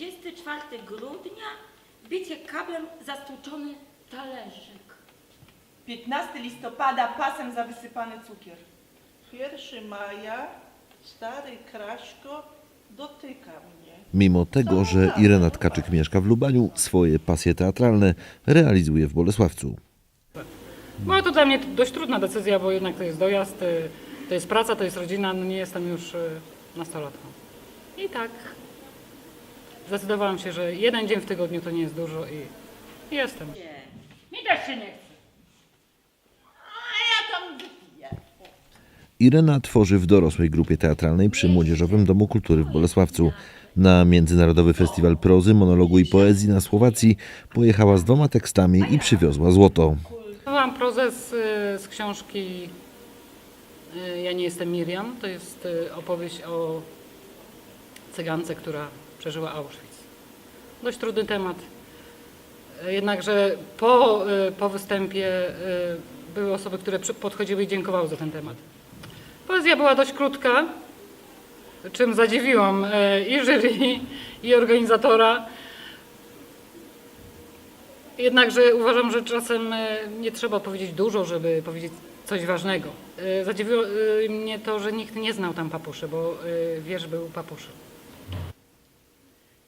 24 grudnia bicie kablem zastłuczony talerzyk. 15 listopada pasem za wysypany cukier. 1 maja stary Kraśko dotyka mnie. Mimo tego, że Irena Tkaczyk mieszka w Lubaniu, swoje pasje teatralne realizuje w Bolesławcu. No to dla mnie dość trudna decyzja, bo jednak to jest dojazd, y, to jest praca, to jest rodzina, no nie jestem już y, nastolatką. I tak zdecydowałam się, że jeden dzień w tygodniu to nie jest dużo i i jestem. Mi też się nie chce. Irena tworzy w dorosłej grupie teatralnej przy Młodzieżowym Domu Kultury w Bolesławcu. Na Międzynarodowy Festiwal Prozy, Monologu i Poezji na Słowacji pojechała z dwoma tekstami i przywiozła złoto. Mam prozę z, z książki y, Ja nie jestem Miriam. To jest y, opowieść o cygance, która przeżyła Auschwitz. Dość trudny temat. Y, Jednakże po, y, po występie y, były osoby, które podchodziły i dziękowały za ten temat. Poezja była dość krótka, czym zadziwiłam i jury, i organizatora. Jednakże uważam, że czasem e, nie trzeba powiedzieć dużo, żeby powiedzieć coś ważnego. E, Zadziwiło e, mnie to, że nikt nie znał tam papuszy, bo e, wiersz był papuszy.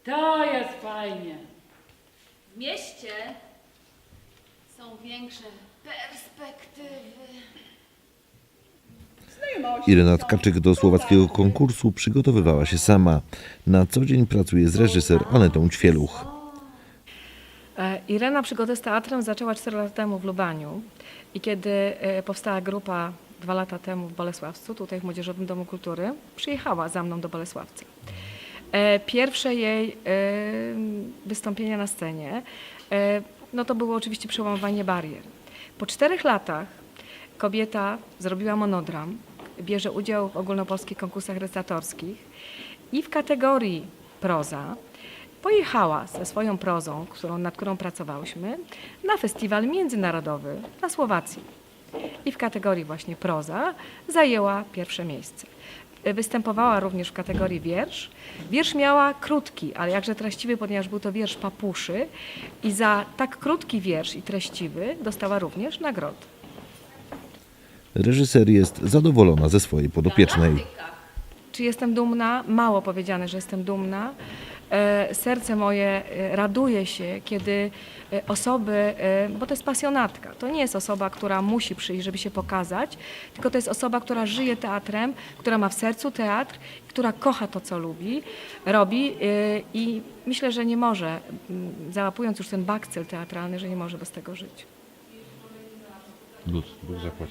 To jest fajnie. W mieście są większe perspektywy. Irena Tkaczyk do słowackiego konkursu przygotowywała się sama. Na co dzień pracuje z reżyser Anetą Ćwieluch. E, Irena przygodę z teatrem zaczęła 4 lata temu w Lubaniu i kiedy e, powstała grupa dwa lata temu w Bolesławcu, tutaj w Młodzieżowym Domu Kultury, przyjechała za mną do Bolesławca. E, Pierwsze jej e, wystąpienia na scenie, e, no to było oczywiście przełamywanie barier. Po czterech latach kobieta zrobiła monodram, bierze udział w ogólnopolskich konkursach recytatorskich i w kategorii proza pojechała ze swoją prozą, którą, nad którą pracowałyśmy, na festiwal międzynarodowy na Słowacji. I w kategorii właśnie proza zajęła pierwsze miejsce. Występowała również w kategorii wiersz. Wiersz miała krótki, ale jakże treściwy, ponieważ był to wiersz papuszy i za tak krótki wiersz i treściwy dostała również nagrodę. Reżyser jest zadowolona ze swojej podopiecznej. Czy jestem dumna? Mało powiedziane, że jestem dumna. E, Serce moje e, raduje się, kiedy e, osoby, bo to jest pasjonatka, to nie jest osoba, która musi przyjść, żeby się pokazać, tylko to jest osoba, która żyje teatrem, która ma w sercu teatr, która kocha to, co lubi, robi i myślę, że nie może, m, załapując już ten bakcyl teatralny, że nie może bez tego żyć. Lud, Bóg zapłać.